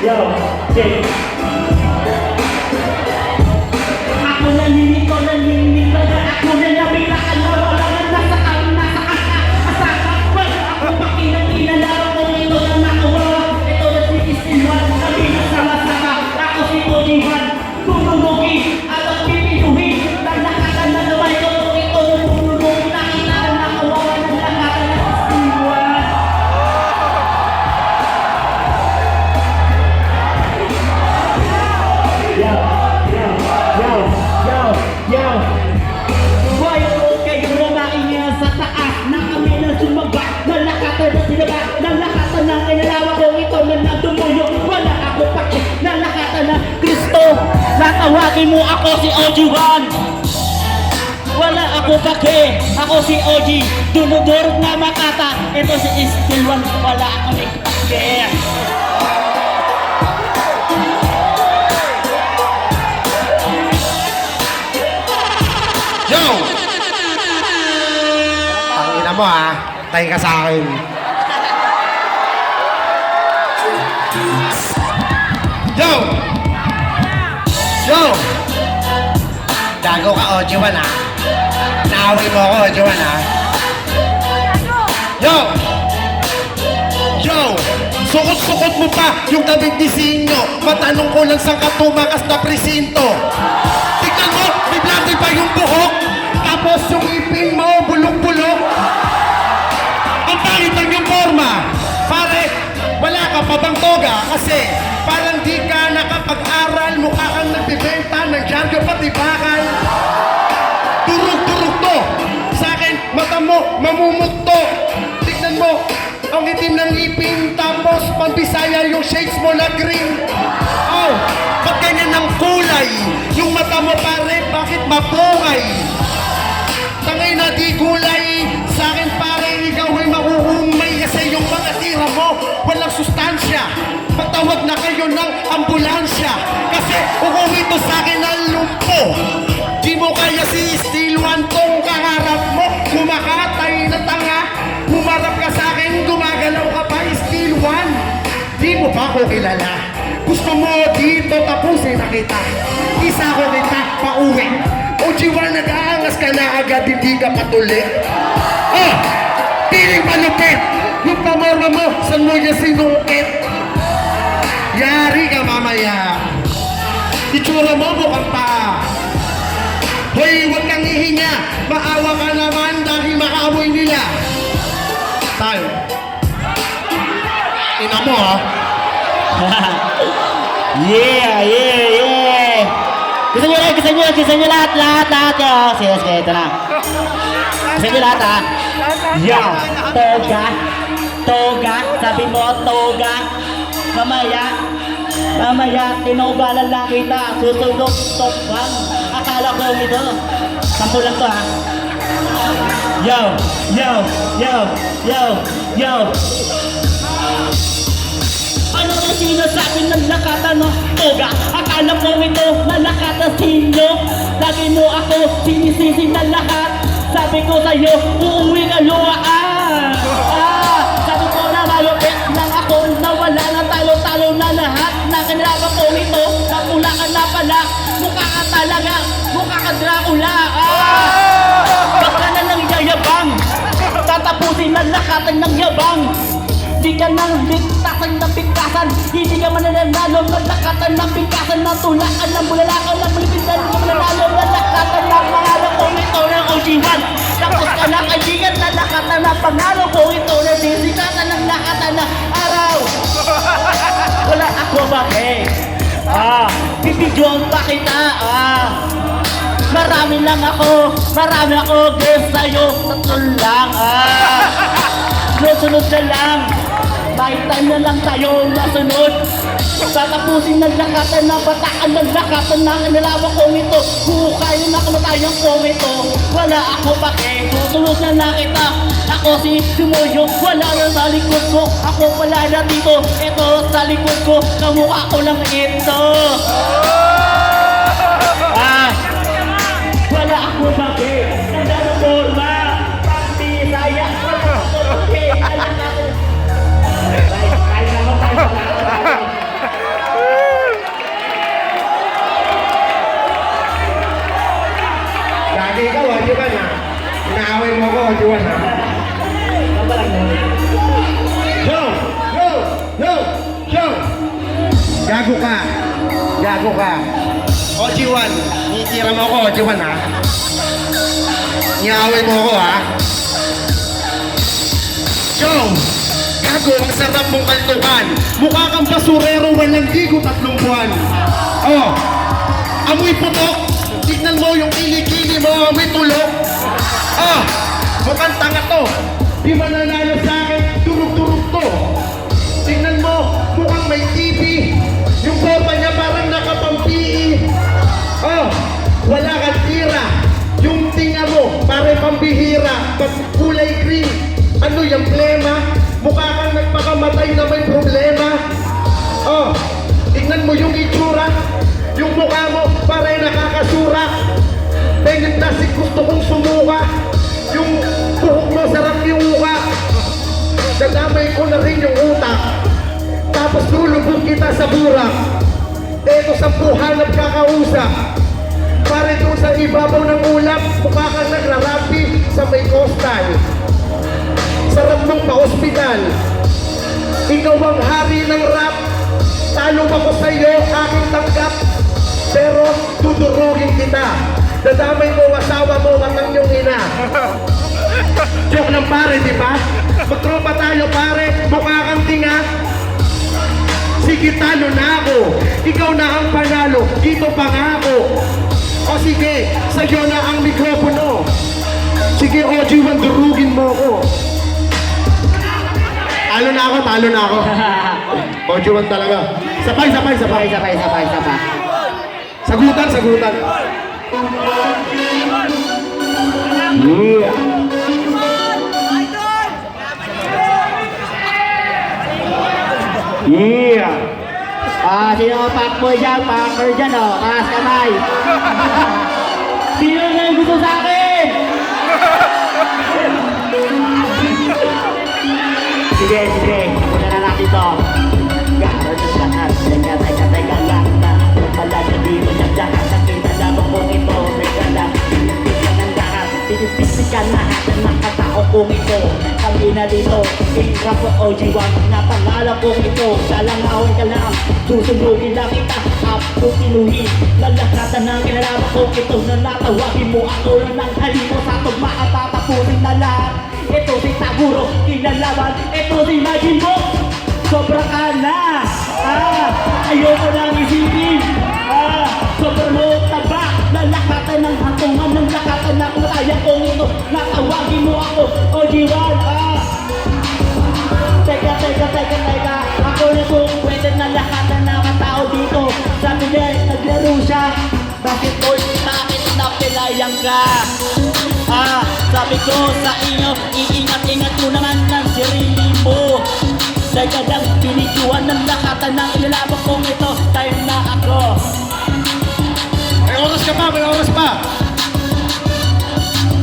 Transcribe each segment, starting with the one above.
Yo, okay. Natawagin mo ako si OG1 Wala ako paki Ako si OG Dunudurog na makata Ito si Istilwan Wala ako ni paki Yo! Ang ina mo ha, tayo ka sa akin. Yo! Yo! Gago ka, Ojiwan ha. Naaway mo ako, Ojiwan ha. Yo! Yo! Sukot-sukot mo pa yung tabing disinyo. Matanong ko lang saan ka tumakas na presinto. Tignan mo, may blante pa yung buhok. Tapos yung ipin mo, bulok-bulok. Ang pangit lang yung forma. Pare, wala ka pa bang toga? Kasi itim ng ipin. Tapos, pambisaya yung shades mo na green. Oh, ba't ganyan ang kulay? Yung mata mo pare, bakit mapungay? Tangay na di kulay. Sa akin pare, ikaw ay mahuhumay. Kasi yung mga tira mo, walang sustansya. Patawag na kayo ng ambulansya. Kasi uuwi to sa akin ang lumpo. Di mo kaya si Steel One tong kaharap mo. Kumakatay na tanga. Humarap ka sa Di mo pa ako kilala. Gusto mo dito tapusin na kita. Isa ko kita pauwi. O jiwa nag-aangas ka na agad, hindi ka patuloy. Oh! Piling palupit! Yung pamorma mo, saan mo niya sinungkit? Yari ka mamaya. Itsura mo mukhang pa. Hoy, huwag kang ihinga. Maawa ka naman dahil makaamoy nila. Tayo. Ina mo ha. Yeah, yeah, yeah. Gusto nyo rin, gusto nyo, gusto nyo lahat, lahat, lahat. Yo, sige, sige, ito na. Gusto nyo lahat, ha? Yo, toga, toga, sabi mo, toga. Mamaya, mamaya, tinubalan lang kita, susunod, tokbang. Akala ko ito. Sampu lang to, ha? Yo, yo, yo, yo, yo. Ang sinasabi ng lakatan no? Toga, akala ko ito na lakatan sinyo Lagi mo ako sinisisi na lahat. Sabi ko sa'yo, uuwi ka luwaan ah, Sabi ko na malupit lang ako na wala na talo-talo na lahat. Na kinalaban ko ito, napula ka na pala. Mukha ka talaga, mukha ka Dracula. Ah, Ba't na lang yayabang. Tatapusin na lakatan ng yabang. Di ka nang bigtasan ng bigtasan Hindi ka mananalo. Ng lakatan ng bigtasan Na tulaan ng bulalakan ng bulipitan Hindi ka mananalo ng lakatan ng pangalan ko Ito ng OG1 Tapos ka na kaibigan na lakatan ng pangalan ko Ito na disikatan ng lakatan ng araw. Wala ako bakit Ah, bibidyoan pa kita Ah. Marami lang ako, marami ako guess sa'yo, tatlo lang ah. Sunod na lang, may time na lang tayo nasunod. Tatapusin ng lakatan na bataan ng lakatan na kinalawa kong ito. Hukayin na kamatayang kong ito. Wala ako pake, susunod na lang kita. Ako si Sumuyo, wala na sa likod ko. Ako pala na dito, ito sa likod ko. Kamukha ko lang ito. Ah, Gago ka. Oji-wan, itira mo ako, Oji-wan, ha? Inaaway mo ako, ha? Yo! Gago, ang sarap mong kantukan. Mukha kang basurero, walang ligo tatlong buwan. Oh, amoy putok. Tignan mo yung kilikili mo, amoy tulok. Ah, mukhang tanga to. Di mananalo sa kasi gusto kong sumuka. Yung buhok mo, sarap yung muka. Dadamay ko na rin yung utak. Tapos lulubog kita sa burak. Eto sa hanap kakausap. Pare doon sa ibabaw ng ulap, mukha kang nagrarapi sa may coastal. Sarap mong pa-hospital. Ikaw ang hari ng rap. Talo ako sa iyo, aking tanggap. Pero tudurugin kita. Dadamay mo asawa mo ang iyong ina. Joke lang pare, di ba? Magtropa tayo pare, mukha kang tinga. Sige, talo na ako. Ikaw na ang panalo, dito pa nga ako. O sige, sa'yo na ang mikropono. Sige, Oji, durugin mo ako. Talo na ako, talo na ako. Oji, talaga. Sabay, sabay, sabay. Sabay, sabay, sabay. Sagutan, sagutan. Yeah. Ah, sino fuckboy dyan? Fucker dyan, oh. Taas kamay. sino na gusto sa akin? sige, sige. Una na natin to. Ka lahat ng nakatao kong ito. Kami na dito. Ika po OG1. Napangala kong ito. Salangawin ka lang. Susundugin lang kita. Apukinuhin. Lalakatan ng kinalaman kong ito. Na natawagin mo ako na ng halimo sa tugma at tatapusin na lahat. Ito si Taguro, kinalaman. Ito si Majin Bo. Sobra ka na. Ah, ayoko nang isipin. Ah, sobrang mo ng hantungan ng lakatan na kaya kong ito. Natawagin mo ako. O G1, ah. Teka, teka, teka, teka. Ako na kung pwede na lahat ng nakatao dito. Sabi niya, naglaro siya. Bakit napilayan ka? Ah, sabi ko sa inyo, iingat-ingat mo naman ng sarili mo. Teka lang, biniguan ng lakatan ng ilalabang kong ito. Time na ako. Ka pa, may oras pa.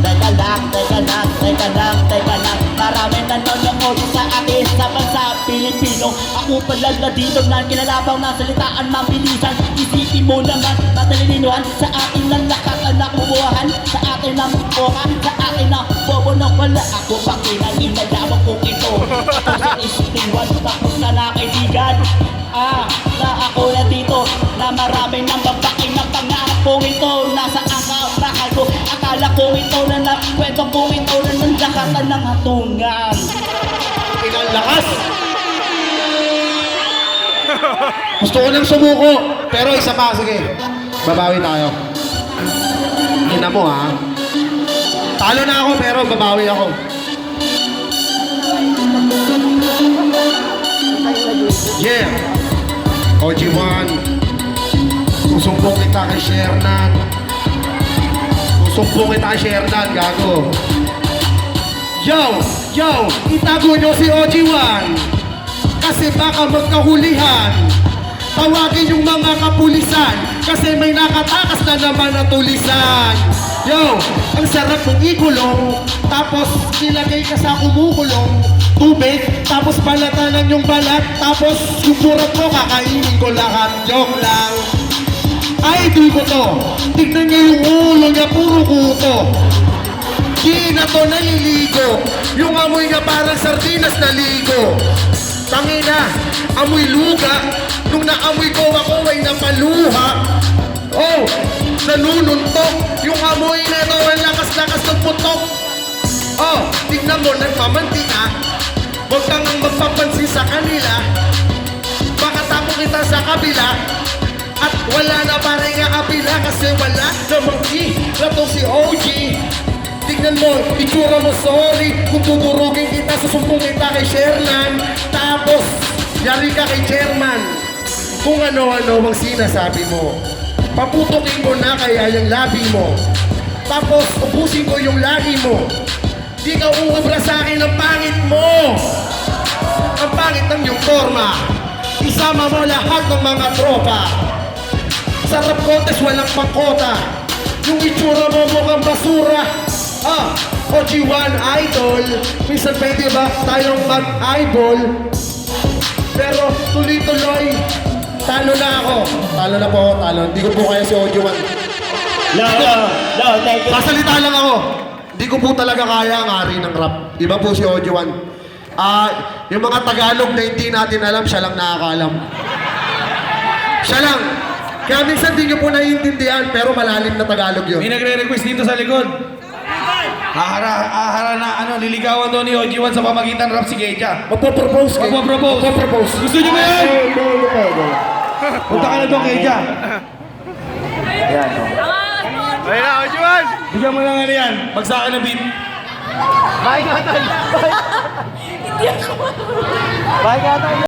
Teka lang, teka lang, teka lang, teka lang. Marami nanonood sa akin sa bansa Pilipino. Ako pala na dito na kinalabaw na salitaan mabilisan. Isipin mo naman matalininuhan. Sa atin lang nakakanak bubuhahan Sa atin lang buka, sa atin na bobo na wala. Ako pa kinag-inayawag ko ito. Ito si isipinwan, tapos na nakaibigan? Ah, na ako na dito Na marami ng babae lakatan ng hatungan Inang lakas. Gusto ko nang sumuko. Pero isa pa, sige. Babawi tayo. Ina mo, ha? Talo na ako, pero babawi ako. Yeah! OG1, susumbong kita kay Shernan. Susumbong kita kay Shernan, gago. Yo! Yo! Itago nyo si OG1 Kasi baka magkahulihan. Tawagin yung mga kapulisan. Kasi may nakatakas na naman na tulisan. Yo! Ang sarap mong ikulong. Tapos nilagay ka sa kumukulong. Tubig Tapos balatanan yung balat. Tapos yung burat mo kakainin ko lahat. Joke lang. Idol ko to. Tignan niyo yung ulo niya puro kuto Di na to naliligo. Yung amoy nga parang sardinas na ligo. Tangina, amoy luga. Nung naamoy ko ako ay napaluha. Oh, nanununtok. Yung amoy na ito ang lakas-lakas ng putok. Oh, tignan mo, nagmamantika. Huwag kang magpapansin sa kanila. Baka tapo kita sa kabila. At wala na pare nga kabila kasi wala namang key na to si OG. Tignan mo, itsura mo sorry. Kung tuturugin kita, susumpong kita kay Sherlan Tapos, yari ka kay Chairman. Kung ano-ano ang sinasabi mo Paputukin mo na kaya yung labi mo. Tapos, ubusin ko yung lagi mo. Di ka uubra sa akin ang pangit mo. Ang pangit ng iyong forma Isama mo lahat ng mga tropa. Sarap kontes, walang pangkota Yung itsura mo mukhang basura Ah, OG1 Idol. Minsan pwede ba? Tayong mag-eyeball Pero tuloy-tuloy Talo na ako. Talo na po ako, talo. Hindi ko po kaya si OG1 No, no, no, thank you. Sasalita lang ako. Hindi ko po talaga kaya ang ari ng rap. Iba po si OG1 Ah, yung mga Tagalog na hindi natin alam, siya lang nakakaalam. Siya lang. Kaya minsan di nyo po naiintindihan, pero malalim na Tagalog yun. May nagre-request dito sa likod. Ahara, ahara na ano, liligawan daw ni OG1 sa pamagitan rap si Geja. Magpo-propose kayo. Magpo-propose. Magpo-propose. Gusto nyo ba yan? Hindi, hindi. Punta ka na doon, Geja. Ayun na, Ojuan! Bigyan mo lang ano yan. Bagsakan na beat. Bye nga tayo! Bye! Bye nga tayo!